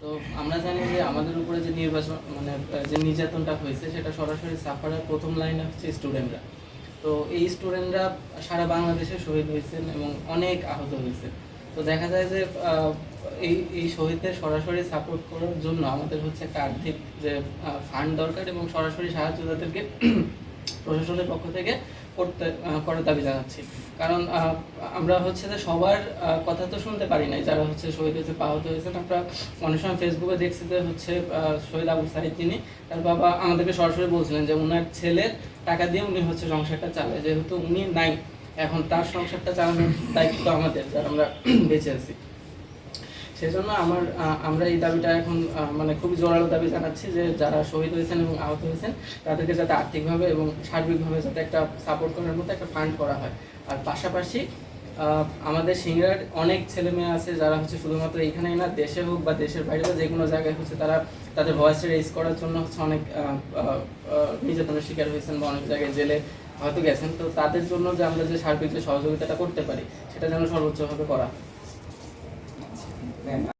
তো আমরা জানি যে আমাদের উপরে যে নির্বাচন মানে যে নির্যাতনটা হয়েছে, সেটা সরাসরি সাফারের প্রথম লাইনে হচ্ছে স্টুডেন্টরা তো এই স্টুডেন্টরা সারা বাংলাদেশে শহীদ হয়েছেন এবং অনেক আহত হয়েছে তো দেখা যায় যে এই এই শহীদদের সরাসরি সাপোর্ট করার জন্য আমাদের হচ্ছে একটা আর্থিক যে ফান্ড দরকার এবং সরাসরি সাহায্য তাদেরকে প্রশাসনের পক্ষ থেকে করতে করার দাবি জানাচ্ছি। কারণ আমরা হচ্ছে যে সবার কথা তো শুনতে পারি নাই। যারা হচ্ছে শহীদ হয়েছে আহত হয়েছেন, আমরা অনেক সময় ফেসবুকে দেখছি যে হচ্ছে শহীদ আবু সাহিদ যিনি, তার বাবা আমাদেরকে সরাসরি বলছিলেন যে ওনার ছেলের টাকা দিয়ে উনি হচ্ছে সংসারটা চালায়। যেহেতু উনি নাই, এখন তার সংসারটা চালানোর দায়িত্ব আমাদের, যারা আমরা বেঁচে আছি। সেজন্য আমার আমরা এই দাবিটা এখন মানে খুবই জোরালো দাবি জানাচ্ছি যে যারা শহীদ হয়েছেন এবং আহত হয়েছেন, তাদেরকে যাতে আর্থিকভাবে এবং সার্বিকভাবে যাতে একটা সাপোর্ট করার মতো একটা ফান্ড করা হয়। আর পাশাপাশি আমাদের সিংড়ার অনেক ছেলে মেয়ে আছে যারা হচ্ছে শুধুমাত্র এখানেই না, দেশে হোক বা দেশের বাইরে বা যে কোনো জায়গায় হচ্ছে তারা তাদের ভয়েস রেজ করার জন্য হচ্ছে অনেক নির্যাতনের শিকার হয়েছেন বা অনেক জায়গায় জেলে হয়তো গেছেন। তো তাদের জন্য যে আমরা যে সার্বিক যে সহযোগিতাটা করতে পারি, সেটা যেন সর্বোচ্চভাবে করা and